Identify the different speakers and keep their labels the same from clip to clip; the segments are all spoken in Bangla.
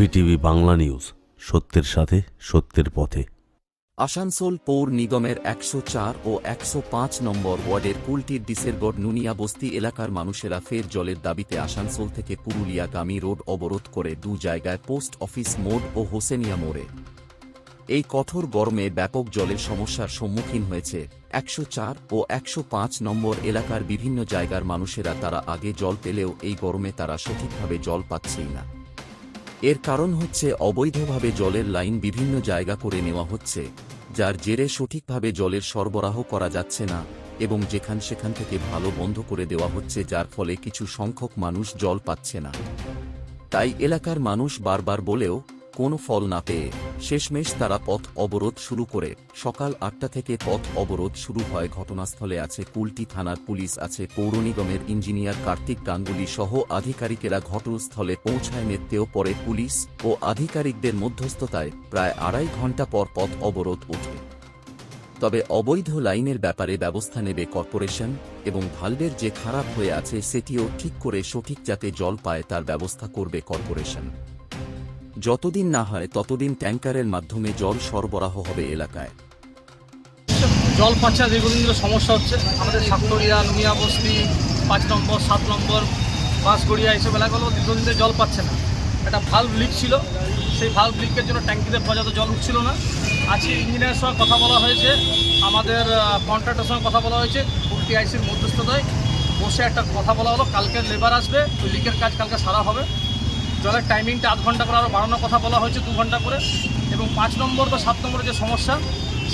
Speaker 1: ভিটিভি বাংলা নিউজ, সত্যের সাথে, সত্যের পথে।
Speaker 2: আসানসোল পৌর নিগমের একশো চার ও একশো পাঁচ নম্বর ওয়ার্ডের কুলটির ডিসেরগড় নুনিয়া বস্তি এলাকার মানুষেরা ফের জলের দাবিতে আসানসোল থেকে পুরুলিয়াগামী রোড অবরোধ করে দু জায়গায় পোস্ট অফিস মোড় ও হোসেনিয়া মোড়ে। এই কঠোর গরমে ব্যাপক জলের সমস্যার সম্মুখীন হয়েছে একশো চার ও একশো পাঁচ নম্বর এলাকার বিভিন্ন জায়গার মানুষেরা তারা আগে জল পেলেও এই গরমে তারা সঠিকভাবে জল পাচ্ছেই না। এর কারণ হচ্ছে অবৈধভাবে জলের লাইন বিভিন্ন জায়গা করে নেওয়া হচ্ছে, যার জেরে সঠিকভাবে জলের সরবরাহ করা যাচ্ছে না এবং যেখান সেখান থেকে ভালো বন্ধ করে দেওয়া হচ্ছে, যার ফলে কিছু সংখ্যক মানুষ জল পাচ্ছে না। তাই এলাকার মানুষ বারবার বলেও কোনো ফল না পেয়ে শেষমেশ তারা পথ অবরোধ শুরু করে। সকাল আটটা থেকে পথ অবরোধ শুরু হয়। ঘটনাস্থলে আছে কুলটি থানার পুলিশ, আছে পৌর নিগমের ইঞ্জিনিয়ার কার্তিক গাঙ্গুলি সহ আধিকারিকেরা। ঘটনাস্থলে পৌঁছায় নেতেও পরে পুলিশ ও আধিকারিকদের মধ্যস্থতায় প্রায় আড়াই ঘণ্টা পর পথ অবরোধ ওঠে। তবে অবৈধ লাইনের ব্যাপারে ব্যবস্থা নেবে কর্পোরেশন এবং ভালভের যে খারাপ হয়ে আছে সেটিও ঠিক করে সঠিক যাতে জল পায় তার ব্যবস্থা করবে কর্পোরেশন। যতদিন না হয় ততদিন ট্যাঙ্কারের মাধ্যমে জল সরবরাহ হবে এলাকায়।
Speaker 3: জল পাচ্ছে ধরে সমস্যা হচ্ছে। আমাদের সাতরিয়া নুনিয়া বস্তি, পাঁচ নম্বর, সাত নম্বর, বাঁশগড়িয়া এইসব এলাকাগুলো দীর্ঘদিন জল পাচ্ছে না। একটা ভাল্ব লিক ছিল। সেই ভাল্ব লিকের জন্য ট্যাঙ্কিতে পর্যাপ্ত জল উঠছিল না। আজকে ইঞ্জিনিয়ারের সঙ্গে কথা বলা হয়েছে। আমাদের কন্ট্রাক্টের সঙ্গে কথা বলা হয়েছে। উল্টি আইসির মধ্যস্থতায়। বসে একটা কথা বলা হলো। কালকে লেবার আসবে। ওই লিকের কাজ কালকে সারা হবে। জলের টাইমিংটা আধ ঘণ্টা করে আরও বাড়ানোর কথা বলা হয়েছে দু ঘণ্টা করে। এবং পাঁচ নম্বর বা সাত নম্বরের যে সমস্যা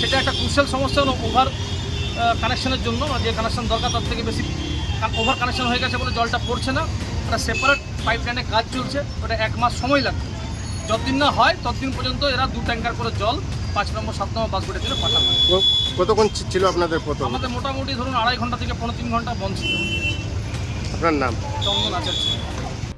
Speaker 3: সেটা একটা ক্রুশাল সমস্যা হলো ওভার কানেকশনের জন্য। যে কানেকশন দরকার তার থেকে বেশি ওভার কানেকশন হয়ে গেছে বলে জলটা পড়ছে না। ওটা সেপারেট পাইপ লাইনে কাজ চলছে ওটা এক মাস সময় লাগবে। যতদিন না হয় ততদিন পর্যন্ত এরা দু ট্যাঙ্কার করে জল পাঁচ নম্বর সাত নম্বর বাসগুড়ে দিলে পাঠাবে।
Speaker 4: ক- কতক্ষণ ছিল আপনাদের প্রথম?
Speaker 3: আমাদের মোটামুটি ধরুন আড়াই ঘণ্টা থেকে পনেরো তিন ঘণ্টা বন্ধ ছিল।
Speaker 4: আপনার নাম?
Speaker 3: চন্দন আচার্য।